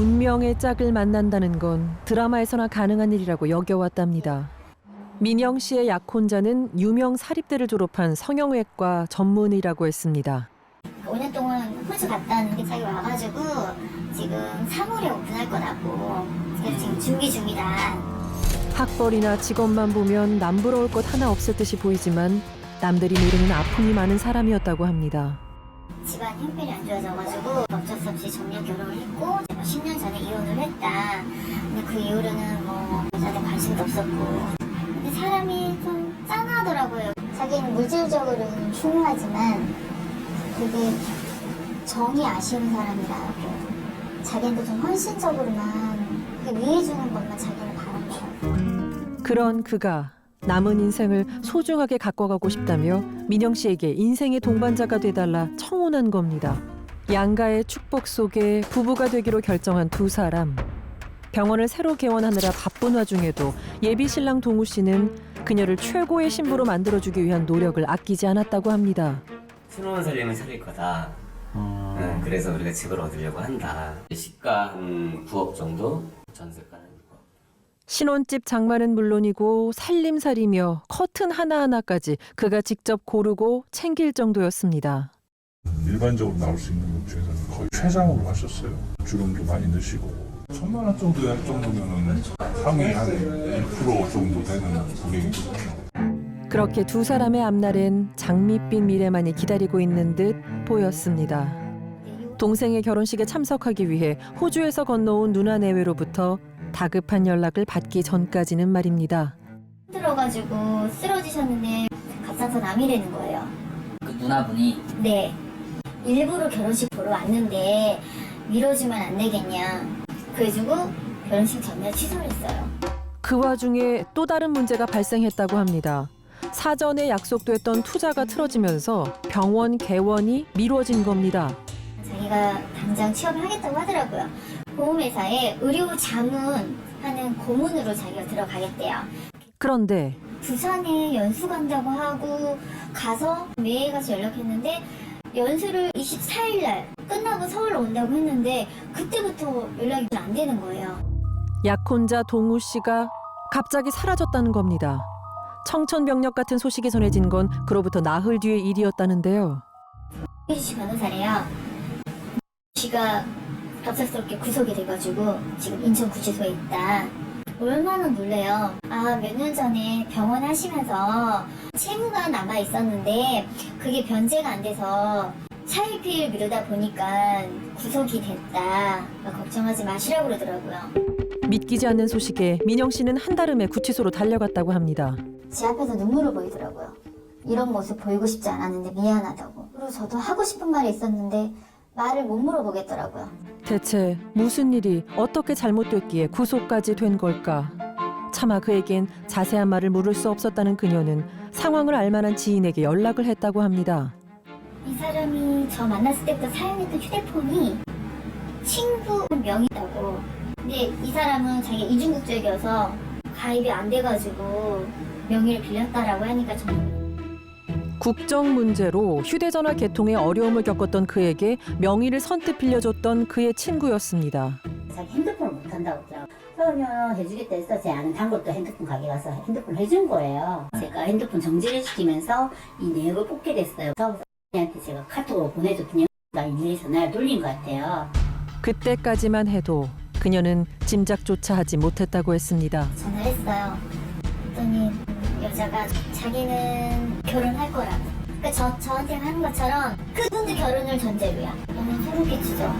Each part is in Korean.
운명의 짝을 만난다는 건 드라마에서나 가능한 일이라고 여겨왔답니다. 민영 씨의 약혼자는 유명 사립대를 졸업한 성형외과 전문의라고 했습니다. 5년 동안 호주 갔다 왔는데 자기 와가지고 지금 3월에 오픈할 거라고 그래서 지금 준비 중이다. 학벌이나 직업만 보면 남부러울 것 하나 없을 듯이 보이지만 남들이 모르는 아픔이 많은 사람이었다고 합니다. 집안 형편이 안 좋아져가지고 어쩔 수 없이 정년 결혼을 했고 제가 10년 전에 이혼을 했다. 근데 그 이후로는 뭐 여자한테 관심도 없었고 근데 사람이 좀 짠하더라고요. 자기는 물질적으로는 훌륭하지만 되게 정이 아쉬운 사람이라고 자기한테 좀 헌신적으로만 위해주는 것만 자기는 바란다고. 그런 그가 남은 인생을 소중하게 가꿔가고 싶다며 민영 씨에게 인생의 동반자가 돼달라 청혼한 겁니다. 양가의 축복 속에 부부가 되기로 결정한 두 사람. 병원을 새로 개원하느라 바쁜 와중에도 예비 신랑 동우 씨는 그녀를 최고의 신부로 만들어주기 위한 노력을 아끼지 않았다고 합니다. 새로운 살림을 차릴 거다. 어, 응, 그래서 우리가 집을 얻으려고 한다. 시가 한 9억 정도? 전세가는 6억. 신혼집 장만은 물론이고 살림살이며 커튼 하나하나까지 그가 직접 고르고 챙길 정도였습니다. 일반적으로 나올 수 있는 업체에서는 거의 최상으로 하셨어요. 주름도 많이 넣으시고 천만 원 정도 할 정도면은 상위 한 1% 정도 되는 고객이거든요. 그렇게 두 사람의 앞날엔 장밋빛 미래만이 기다리고 있는 듯 보였습니다. 동생의 결혼식에 참석하기 위해 호주에서 건너온 누나 내외로부터 다급한 연락을 받기 전까지는 말입니다. 힘들어가지고 쓰러지셨는데 갑상선 암이 되는 거예요. 그 누나분이 네. 일부러 결혼식 보러 왔는데 미뤄주면 안 되겠냐. 그래가지고 결혼식 전날 취소를 했어요. 그 와중에 또 다른 문제가 발생했다고 합니다. 사전에 약속됐던 투자가 틀어지면서 병원 개원이 미뤄진 겁니다. 자기가 당장 취업을 하겠다고 하더라고요. 보험회사에 의료 자문 하는 고문으로 자기가 들어가겠대요. 그런데 부산에 연수 간다고 하고 가서 매일 가서 연락했는데 연수를 24일 날 끝나고 서울 온다고 했는데 그때부터 연락이 잘안 되는 거예요. 약혼자 동우 씨가 갑자기 사라졌다는 겁니다. 청천벽력 같은 소식이 전해진 건 그로부터 나흘 뒤의 일이었다는데요. 혜주 씨 변호사래요. 씨가 갑작스럽게 구속이 돼가지고 지금 인천구치소에 있다. 얼마나 놀래요. 아, 몇 년 전에 병원 하시면서 채무가 남아 있었는데 그게 변제가 안 돼서 차일피일 미루다 보니까 구속이 됐다. 막 걱정하지 마시라고 그러더라고요. 믿기지 않는 소식에 민영 씨는 한달음에 구치소로 달려갔다고 합니다. 제 앞에서 눈물을 보이더라고요. 이런 모습 보이고 싶지 않았는데 미안하다고. 그리고 저도 하고 싶은 말이 있었는데 말을 못 물어보겠더라고요. 대체 무슨 일이 어떻게 잘못됐기에 구속까지 된 걸까? 차마 그에겐 자세한 말을 물을 수 없었다는 그녀는 상황을 알만한 지인에게 연락을 했다고 합니다. 이 사람이 저 만났을 때부터 사용했던 휴대폰이 친구 명의라고. 근데 이 사람은 자기 이중국적이어서 가입이 안 돼가지고 명의를 빌렸다라고 하니까 저는 국정 문제로 휴대전화 개통에 어려움을 겪었던 그에게 명의를 선뜻 빌려줬던 그의 친구였습니다. 자기 핸드폰을 못 한다고. 그러면 해주겠다 해서 제 아는 단골도 핸드폰 가게 가서 핸드폰 해준 거예요. 제가 핸드폰 정지를 시키면서 이 내역을 뽑게 됐어요. 사업자한테 제가 카톡으로 보내줬더니 나 일일이 전화를 돌린 것 같아요. 그때까지만 해도 그녀는 짐작조차 하지 못했다고 했습니다. 전화를 했어요. 그랬더니 여자가 자기는 결혼할 거라고. 그러니까 저, 저한테 하는 것처럼 그분도 결혼을 전제로야. 너무 소름 끼치죠.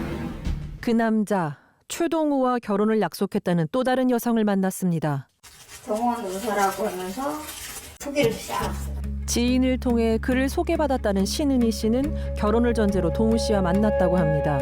그 남자 최동우와 결혼을 약속했다는 또 다른 여성을 만났습니다. 정원 의사라고 하면서 소개를 싹 지인을 통해 그를 소개받았다는 신은희 씨는 결혼을 전제로 동우 씨와 만났다고 합니다.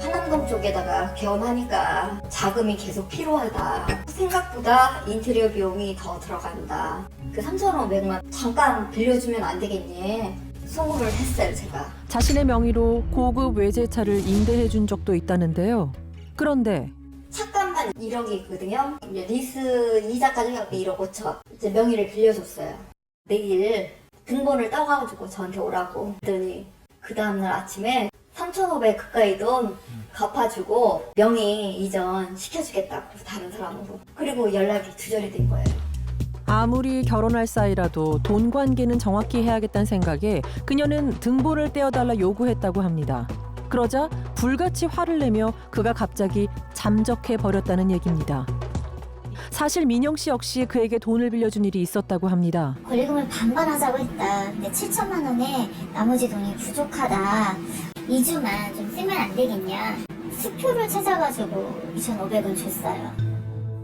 한남동 쪽에다가 개원하니까 자금이 계속 필요하다. 생각보다 인테리어 비용이 더 들어간다. 그 3,500만 잠깐 빌려주면 안 되겠니? 소문을 했어요, 제가. 자신의 명의로 고급 외제차를 임대해 준 적도 있다는데요. 그런데 차값만 1억이거든요. 이제 리스 이자까지 해갖고 1억 5천. 이제 명의를 빌려줬어요. 내일 등본을 따가지고 저한테 오라고. 그랬더니 그 다음날 아침에 3,500 가까이 돈 갚아주고 명의 이전 시켜주겠다고 다른 사람으로 그리고 연락이 두절이 된 거예요. 아무리 결혼할 사이라도 돈 관계는 정확히 해야겠다는 생각에 그녀는 등보를 떼어달라 요구했다고 합니다. 그러자 불같이 화를 내며 그가 갑자기 잠적해 버렸다는 얘기입니다. 사실 민영 씨 역시 그에게 돈을 빌려준 일이 있었다고 합니다. 권리금을 반반 하자고 했다. 근데 7천만 원에 나머지 돈이 부족하다. 2주만 좀 쓰면 안 되겠냐. 수표를 찾아가지고 2,500원 줬어요.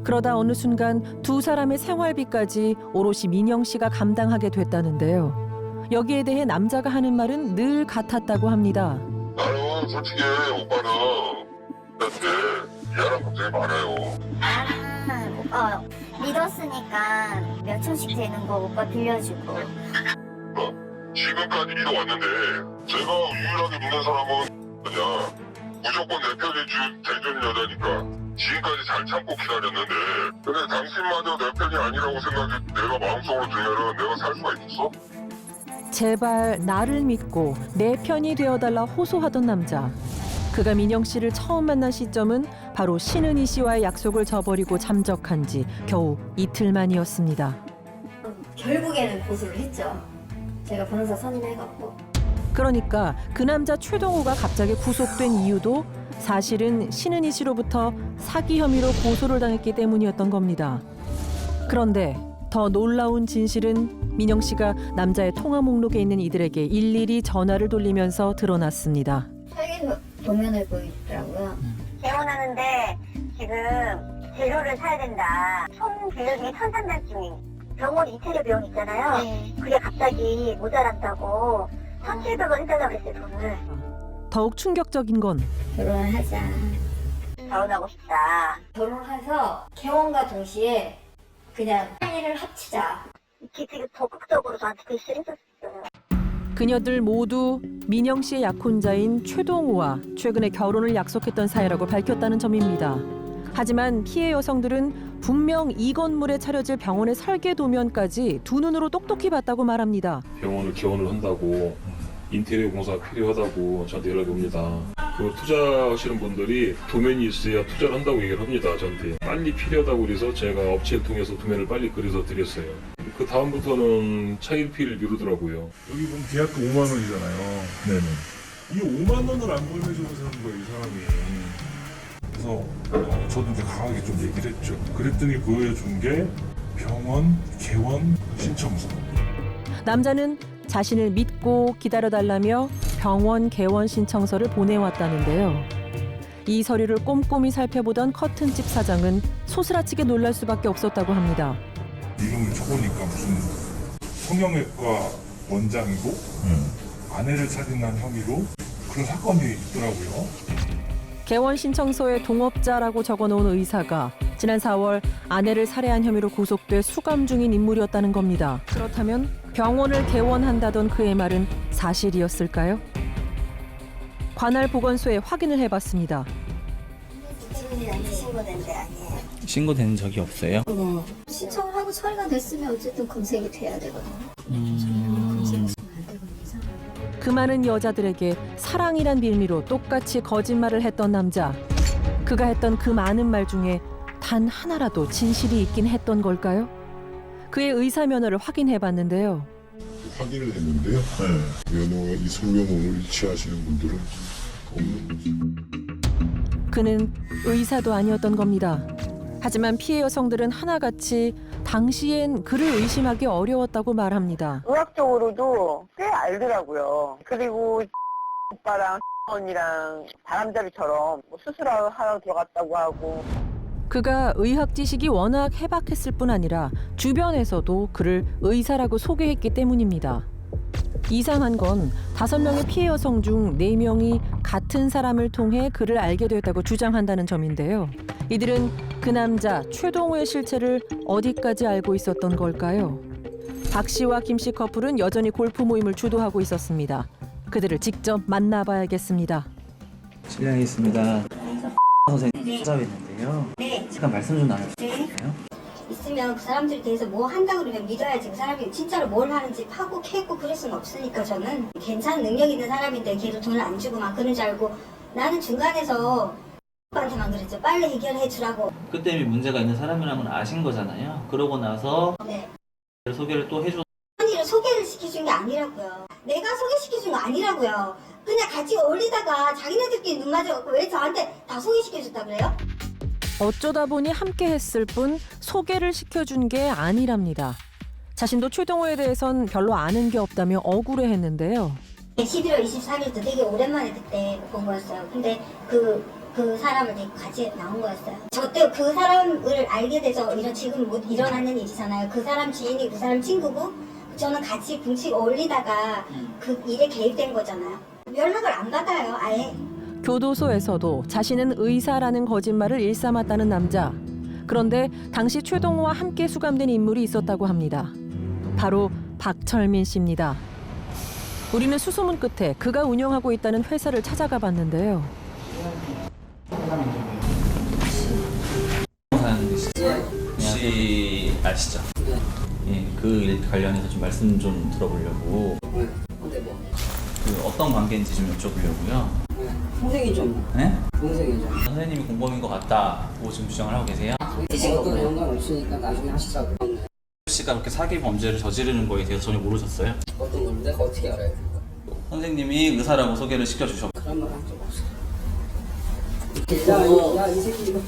그러다 어느 순간 두 사람의 생활비까지 오롯이 민영 씨가 감당하게 됐다는데요. 여기에 대해 남자가 하는 말은 늘 같았다고 합니다. 나는 솔직히 오빠는 그때 미안한 감정이 많아요. 아, 오빠 믿었으니까 몇 천씩 되는 거 오빠 빌려주고. 지금까지 이뤄왔는데 제가 유일하게 믿는 사람은 그냥 무조건 내 편이 주 대전 여자니까 지금까지 잘 참고 기다렸는데 근데 당신마저 내 편이 아니라고 생각이 내가 마음속으로 들면은 내가 살 수가 있었어? 제발 나를 믿고 내 편이 되어달라 호소하던 남자. 그가 민영 씨를 처음 만난 시점은 바로 신은희 씨와의 약속을 저버리고 잠적한 지 겨우 이틀 만이었습니다. 결국에는 고소를 했죠. 제가 변호사 선임해갖고 그러니까 그 남자 최동호가 갑자기 구속된 이유도 사실은 신은희 씨로부터 사기 혐의로 고소를 당했기 때문이었던 겁니다. 그런데 더 놀라운 진실은 민영 씨가 남자의 통화 목록에 있는 이들에게 일일이 전화를 돌리면서 드러났습니다. 살기 도면을 보이더라고요. 개원하는데 지금 재료를 사야 된다. 총 재료 중에 1,300중이 병원 이태리 비용 있잖아요. 네. 그게 갑자기 모자란다고 1,700원 해달라고 그랬어요, 돈을. 더욱 충격적인 건 결혼을 하자. 결혼하고 싶다. 결혼해서 개원과 동시에 그냥 일을 합치자. 이렇게 되게 적극적으로 저한테 글씨를 했었어요. 그녀들 모두 민영 씨의 약혼자인 최동호와 최근에 결혼을 약속했던 사이라고 밝혔다는 점입니다. 하지만 피해 여성들은 분명 이 건물에 차려질 병원의 설계 도면까지 두 눈으로 똑똑히 봤다고 말합니다. 병원을 개원을 한다고 인테리어 공사가 필요하다고 저한테 연락이 옵니다. 그 투자하시는 분들이 도면이 있어야 투자를 한다고 얘기를 합니다. 저한테 빨리 필요하다고 그래서 제가 업체를 통해서 도면을 빨리 그려서 드렸어요. 그 다음부터는 차일피를 미루더라고요. 여기 보면 계약금 5만 원이잖아요. 네네. 이 5만 원을 안 보내주고 사는 거예요, 이 사람이. 그래서 어, 저도 이제 강하게 좀 얘기를 했죠. 그랬더니 보여준 게 병원 개원 신청서. 남자는 자신을 믿고 기다려달라며 병원 개원 신청서를 보내왔다는데요. 이 서류를 꼼꼼히 살펴보던 커튼집 사장은 소스라치게 놀랄 수밖에 없었다고 합니다. 이름을 쳐보니까 무슨 성형외과 원장이고 아내를 살인한 혐의로 그런 사건이 있더라고요. 개원 신청서에 동업자라고 적어놓은 의사가 지난 4월 아내를 살해한 혐의로 구속돼 수감 중인 인물이었다는 겁니다. 그렇다면 병원을 개원한다던 그의 말은 사실이었을까요? 관할 보건소에 확인을 해봤습니다. 신고된 데 아니에요. 신고된 적이 없어요? 네. 신청을 하고 처리가 됐으면 어쨌든 검색이 돼야 되거든요. 이상. 그 많은 여자들에게 사랑이란 빌미로 똑같이 거짓말을 했던 남자. 그가 했던 그 많은 말 중에 단 하나라도 진실이 있긴 했던 걸까요? 그의 의사 면허를 확인해 봤는데요. 확인을 했는데요. 면허와 이 설명으로 일치하시는 분들은 없는 거죠. 그는 의사도 아니었던 겁니다. 하지만 피해 여성들은 하나같이 당시엔 그를 의심하기 어려웠다고 말합니다. 의학적으로도 꽤 알더라고요. 그리고 오빠랑 언니랑 바람잡이처럼 뭐 수술하러 들어갔다고 하고 그가 의학 지식이 워낙 해박했을 뿐 아니라 주변에서도 그를 의사라고 소개했기 때문입니다. 이상한 건 다섯 명의 피해 여성 중 네 명이 같은 사람을 통해 그를 알게 되었다고 주장한다는 점인데요. 이들은 그 남자 최동호의 실체를 어디까지 알고 있었던 걸까요? 박 씨와 김 씨 커플은 여전히 골프 모임을 주도하고 있었습니다. 그들을 직접 만나봐야겠습니다. 실례하겠습니다. 선생님 찾아뵀는 데요. 네. 잠깐 말씀 좀 나눠주실까요? 있으면 그 사람들에 대해서 뭐 한다 그러면 믿어야지 그 사람이 진짜로 뭘 하는지 파고 캐고 그럴 수는 없으니까 저는 괜찮은 능력 있는 사람인데 걔도 돈을 안 주고 막 그런 줄 알고 나는 중간에서 오빠한테만 그랬죠. 빨리 해결해 주라고. 그때 이미 문제가 있는 사람이라는 걸 아신 거잖아요. 그러고 나서 네. 소개를 또 해줘. 언니를 소개를 시켜준 게 아니라고요. 내가 소개시켜준 거 아니라고요. 그냥 같이 어울리다가 자기네들끼리 눈 맞아갖고 왜 저한테 다 소개시켜줬다 그래요? 어쩌다 보니 함께 했을 뿐 소개를 시켜준 게 아니랍니다. 자신도 최동호에 대해선 별로 아는 게 없다며 억울해했는데요. 11월 24일도 되게 오랜만에 그때 본 거였어요. 근데 그, 그 사람을 되게 같이 나온 거였어요. 저때 그 사람을 알게 돼서 이런 지금 못 일어나는 일이잖아요. 그 사람 지인이 그 사람 친구고 저는 같이 붕치고 어울리다가 그 일에 개입된 거잖아요. 연락을 안 받아요, 아예. 교도소에서도 자신은 의사라는 거짓말을 일삼았다는 남자. 그런데 당시 최동호와 함께 수감된 인물이 있었다고 합니다. 바로 박철민 씨입니다. 우리는 수소문 끝에 그가 운영하고 있다는 회사를 찾아가 봤는데요. 혹시 아시죠? 예, 그 일 관련해서 좀 말씀 좀 들어보려고. 그 어떤 관계인지 좀 여쭤보려고요. 동생이죠. 뭐. 네? 동생이죠. 선생님이 공범인 것 같다고 지금 주장을 하고 계세요. 어떤 연관 없으니까 나중에 하시자고. 씨가 그렇게 사기 범죄를 저지르는 거에 대해서 전혀 모르셨어요? 어떤 걸 내가 어떻게 알아야 돼? 선생님이 의사라고 소개를 시켜주셨고 그런 말 한 적 없어. 야, 이, 야, 이 새끼 이거.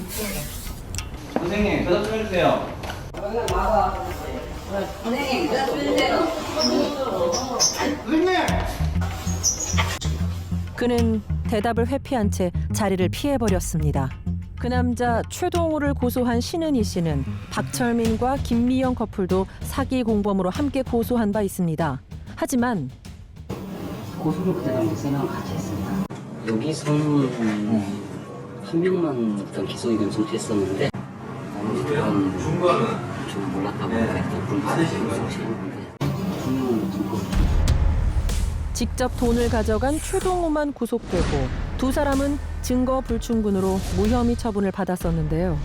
선생님 대답 좀 해주세요. 그냥 나가. 선생님, 대답 좀 해주세요. 그는 대답을 회피한 채 자리를 피해버렸습니다. 그 남자 최동호를 고소한 신은희 씨는 박철민과 김미영 커플도 사기 공범으로 함께 고소한 바 있습니다. 하지만 고소를 그때 당시에는 같이 했습니다. 여기서는 한 명만 일단 기소 의견 송치했었는데 나머지 그런 저는 몰랐다고 일단 송치했는데 두 명은 좀 직접 돈을 가져간 최동호만 구속되고 두 사람은 증거 불충분으로 무혐의 처분을 받았었는데요.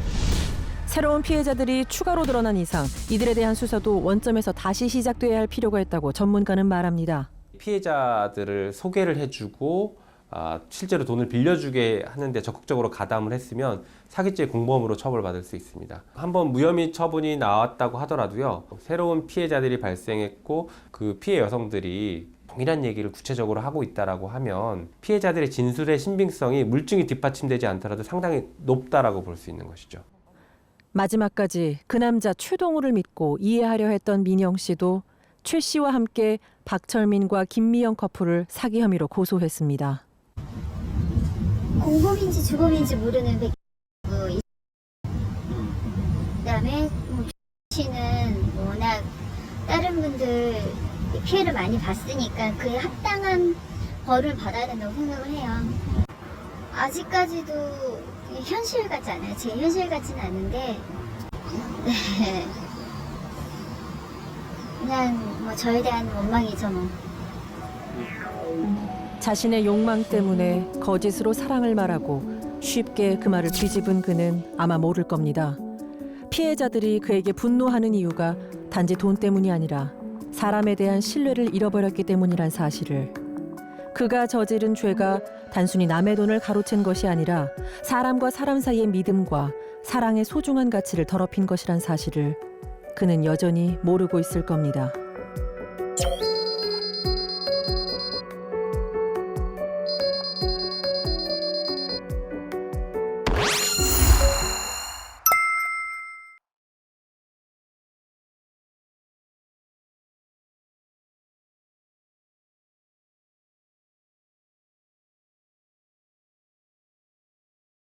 새로운 피해자들이 추가로 드러난 이상 이들에 대한 수사도 원점에서 다시 시작돼야 할 필요가 있다고 전문가는 말합니다. 피해자들을 소개를 해주고 아, 실제로 돈을 빌려주게 하는데 적극적으로 가담을 했으면 사기죄 공범으로 처벌받을 수 있습니다. 한번 무혐의 처분이 나왔다고 하더라도요. 새로운 피해자들이 발생했고 그 피해 여성들이 동일한 얘기를 구체적으로 하고 있다라고 하면 피해자들의 진술의 신빙성이 물증이 뒷받침되지 않더라도 상당히 높다라고 볼 수 있는 것이죠. 마지막까지 그 남자 최동호를 믿고 이해하려 했던 민영 씨도 최 씨와 함께 박철민과 김미영 커플을 사기 혐의로 고소했습니다. 공범인지 주범인지 모르는 백 그, 그다음에 뭐 씨는 워낙 다른 분들 피해를 많이 봤으니까 그에 합당한 벌을 받아야 된다고 생각을 해요. 아직까지도 현실 같지 않아요. 제 현실 같지는 않은데 네. 그냥 뭐 저에 대한 원망이죠 뭐. 자신의 욕망 때문에 거짓으로 사랑을 말하고 쉽게 그 말을 뒤집은 그는 아마 모를 겁니다. 피해자들이 그에게 분노하는 이유가 단지 돈 때문이 아니라 사람에 대한 신뢰를 잃어버렸기 때문이란 사실을 그가 저지른 죄가 단순히 남의 돈을 가로챈 것이 아니라 사람과 사람 사이의 믿음과 사랑의 소중한 가치를 더럽힌 것이란 사실을 그는 여전히 모르고 있을 겁니다.